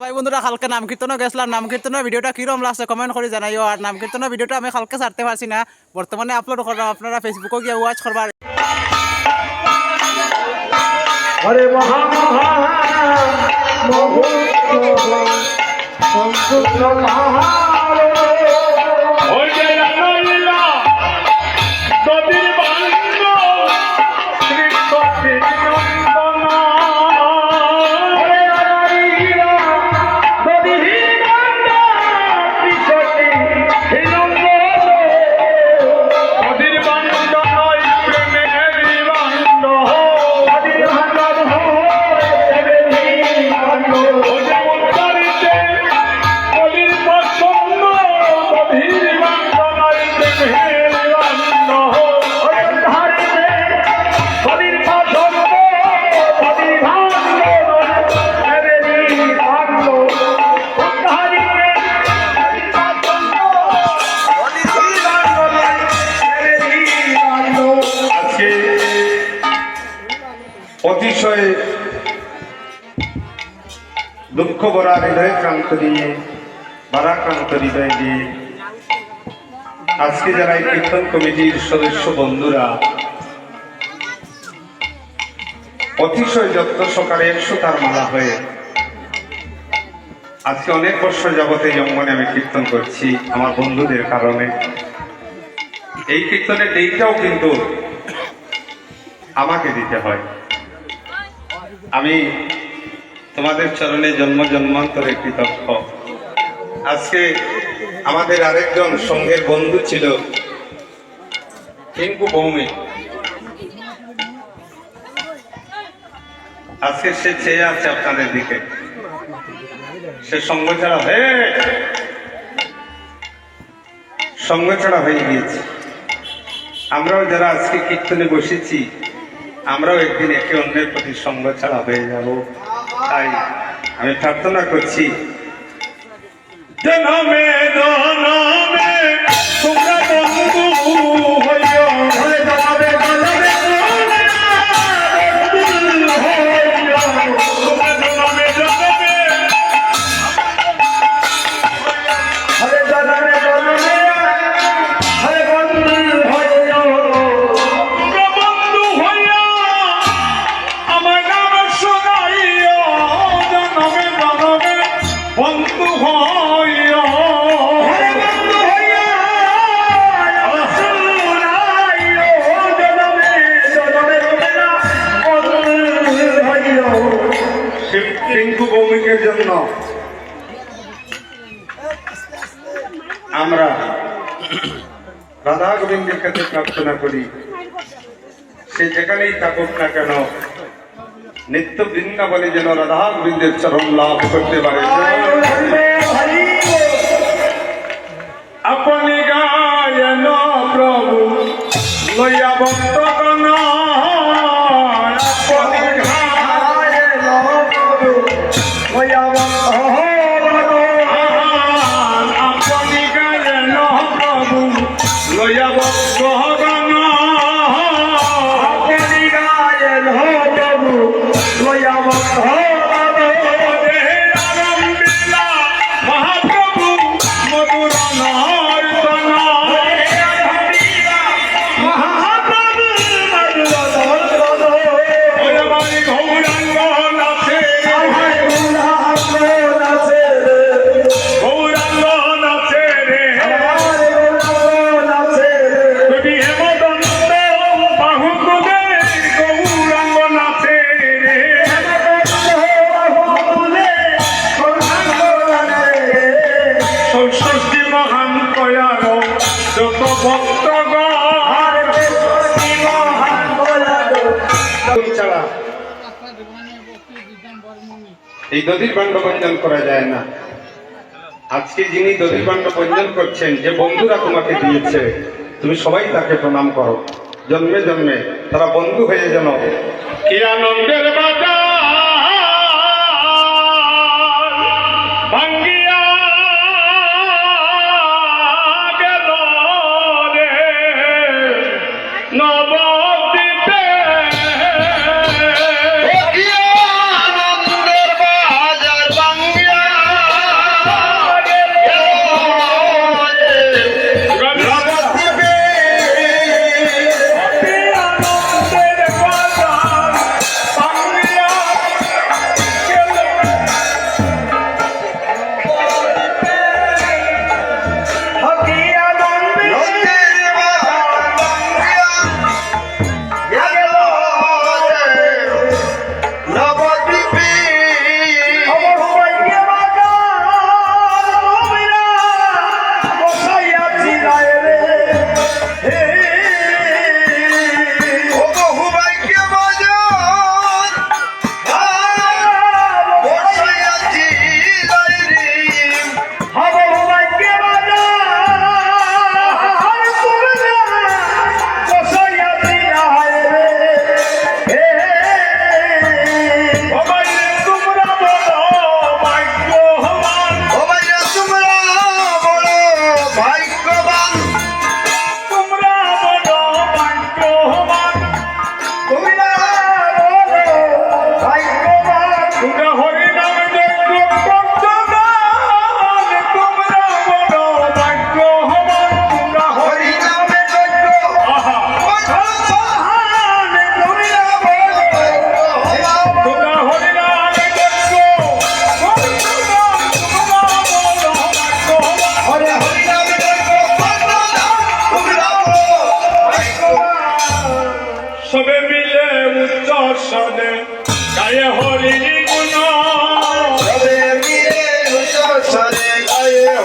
ভাই বন্ধুরা, কালকে নাম কীর্তনও গেছিলাম। নাম কীর্তনের ভিডিওটা কিরম লাগছে কমেন্ট করে জানাইও। আর নাম কীর্তনের ভিডিওটা আমি কালকে ছাড়তে পারছি না। বর্তমানে আপলোড করলাম আপনারা ফেসবুকে গিয়ে ওয়াচ করবার হরে মহা মহা মহোৎসব দুঃখ ভরা হৃদয় ক্রান্ত নিয়ে ভারাক্রান্ত হৃদয় দিয়ে আজকে যারা এই কীর্তন কমিটির সদস্য বন্ধুরা, অতিশয় যত্ন সকালে একশো তার মালা হয়ে আজকে অনেক বছর যাবতে জঙ্গনে আমি কীর্তন করছি আমার বন্ধুদের কারণে। এই কীর্তনের ডেটটাও কিন্তু আমাকে দিতে হয়। আমি তোমাদের চরণে জন্ম জন্মান্তরে কৃতজ্ঞ। আজকে আমাদের আরেকজন সঙ্গের বন্ধু ছিল টিঙ্কু বৌমি। আজকে সে চেয়ে আছে আপনাদের দিকে। সে সঙ্গ ছাড়া হয়ে সঙ্গ ছাড়া হয়ে গিয়েছে। আমরাও যারা আজকে কীর্তনে বসেছি, আমরাও একদিন একে অন্যের প্রতি সঙ্গ ছাড়া হয়ে যাব। তাই আমি প্রার্থনা করছি। জনমে জনমে তোমরা বন্ধু হইও কাছে প্রার্থনা করি। সে যেখানেই থাকুক না কেন, নিত্য বৃন্দাবনে যেন রাধা বৃন্দের চরম লাভ করতে পারে। আপনি গায়ন প্রভু লইয়া ভক্তগণ লইয়া ভক্তগণ আরম্ভিলা এই দধির বাণ্ড বঞ্জন করা যায় না। আজকে যিনি দধির বাণ্ড বঞ্জন করছেন, যে বন্ধুরা তোমাকে দিয়েছে, তুমি সবাই তাকে প্রণাম করো। জন্মে জন্মে তারা বন্ধু হয়ে যেন কি আনন্দের বাজার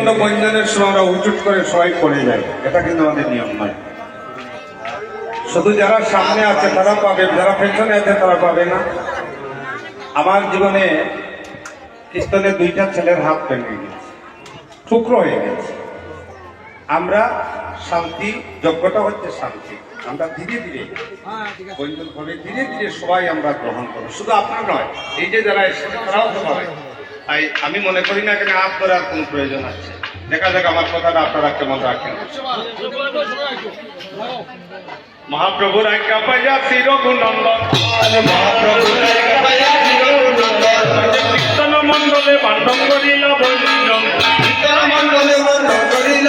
প্রচণ্ড বৈজ্ঞানের সোনারা উচুট করে সবাই পড়ে যায়। এটা কিন্তু আমাদের নিয়ম নয়। শুধু যারা সামনে আছে তারা পাবে, যারা পেছনে আছে তারা পাবে না। আমার জীবনে খ্রিস্টানের দুইটা ছেলের হাত ভেঙে গেছে, টুকরো হয়ে গেছে। আমরা শান্তি যজ্ঞটা হচ্ছে শান্তি। আমরা ধীরে ধীরে বৈজ্ঞানিকভাবে ধীরে ধীরে সবাই আমরা গ্রহণ করব। শুধু আপনার নয়, এই যে যারা এসেছে তারাও তো তাই আমি মনে করি না এখানে আপ করার কোনো প্রয়োজন আছে। দেখা যাক আমার কথাটা আপনারা কেমন রাখেন। মহাপ্রভুর আজ্ঞা পাইয়া চির গুণম্বর মহাপ্রভুর আজ্ঞা পাইয়া কীর্তন মণ্ডলে বান্ধব করিল মণ্ডলে বান্ধব করিল